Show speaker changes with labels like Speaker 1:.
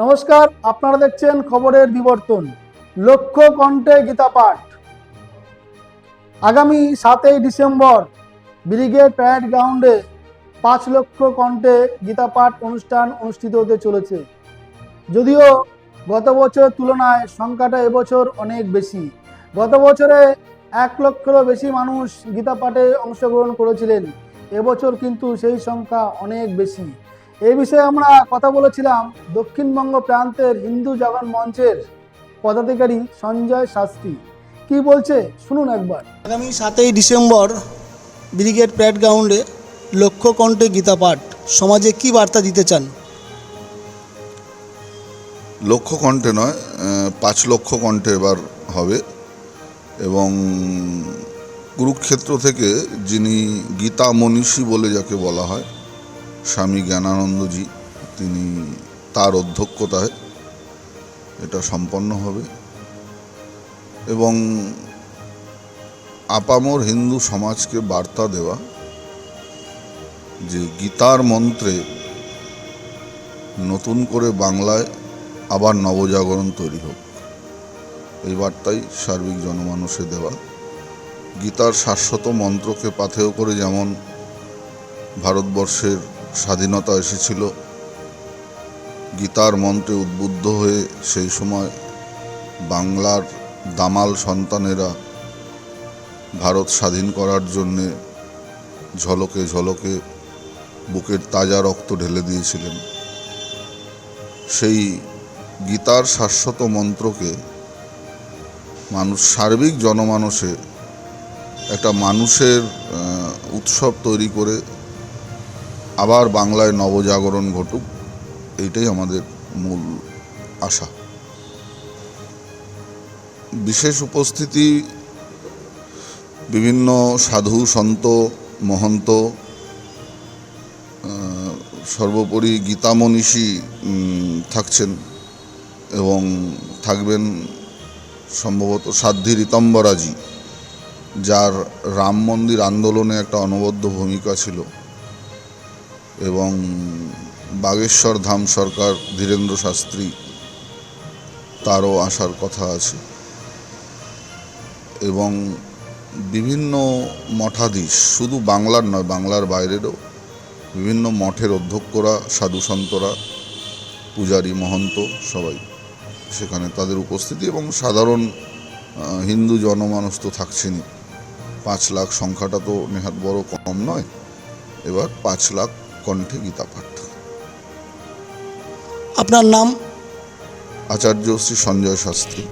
Speaker 1: নমস্কার, আপনারা দেখছেন খবরের বিবর্তন লক্ষ্য কণ্ঠে গীতা পাঠ আগামী সাতই ডিসেম্বর, ব্রিগেড প্যারেড গ্রাউন্ডে পাঁচ লক্ষ কণ্ঠে গীতা পাঠ অনুষ্ঠান অনুষ্ঠিত হতে চলেছে। যদিও গত বছর তুলনায় সংখ্যাটা এবছর অনেক বেশি। গত বছরে এক লক্ষেরও বেশি মানুষ গীতা পাঠে অংশগ্রহণ করেছিলেন, এবছর কিন্তু সেই সংখ্যা অনেক বেশি। এই বিষয়ে আমরা কথা বলেছিলাম দক্ষিণবঙ্গ প্রান্তের হিন্দু জগন মঞ্চের পদাধিকারী সঞ্জয় শাস্ত্রী। কি বলছে? শুনুন একবার। আগামী সাতই ডিসেম্বর ব্রিগেড প্যারেড গ্রাউন্ডে লক্ষ কণ্ঠে গীতা পাঠ সমাজে কি বার্তা দিতে চান?
Speaker 2: লক্ষ কণ্ঠে নয় পাঁচ লক্ষ কণ্ঠে এবার হবে। এবং কুরুক্ষেত্র থেকে যিনি গীতা মনীষী বলে যাকে বলা হয় স্বামী জ্ঞানানন্দজি, তিনি তার অধ্যক্ষতায় এটা সম্পন্ন হবে। এবং আপামর হিন্দু সমাজকে বার্তা দেওয়া যে গীতার মন্ত্রে নতুন করে বাংলায় আবার নবজাগরণ তৈরি হোক। এই বার্তাই সার্বিক জনমানুষে দেওয়া। গীতার শাশ্বত মন্ত্রকে পাথেয় করে যেমন ভারতবর্ষের স্বাধীনতা এসেছিল। গীতার মন্ত্রে উদ্বুদ্ধ হয়ে সেই সময় বাংলার দামাল সন্তানেরা ভারত স্বাধীন করার জন্যে ঝলকে ঝলকে বুকের তাজা রক্ত ঢেলে দিয়েছিলেন। সেই গীতার শাশ্বত মন্ত্রকে মানুষ সার্বিক জনমানসে একটা মানুষের উৎসব তৈরি করে আবার বাংলায় নবজাগরণ ঘটুক এইটাই আমাদের মূল আশা। বিশেষ উপস্থিতি, বিভিন্ন সাধু, সন্ত, মহন্ত সর্বোপরি গীতামনীষী থাকছেন এবং থাকবেন সম্ভবত সাধ্বী রীতম্বরাজি, যার রাম মন্দির আন্দোলনে একটা অনবদ্য ভূমিকা ছিল। এবং বাগেশ্বর ধাম সরকার ধীরেন্দ্র শাস্ত্রী তারও আসার কথা আছে। এবং বিভিন্ন মঠাধীশ, শুধু বাংলার নয়, বাংলার বাইরেরও বিভিন্ন মঠের অধ্যক্ষরা, সাধু সন্তরা, পূজারী মহন্ত সবাই সেখানে তাদের উপস্থিতি এবং সাধারণ হিন্দু জনমানুষ তো থাকছেনই। পাঁচ লাখ সংখ্যাটা তো নেহাত বড় কম নয়। এবার পাঁচ লাখ কণ্ঠে গীতা পাঠ।
Speaker 1: আপনার নাম?
Speaker 2: আচার্য শ্রী সঞ্জয় শাস্ত্রী।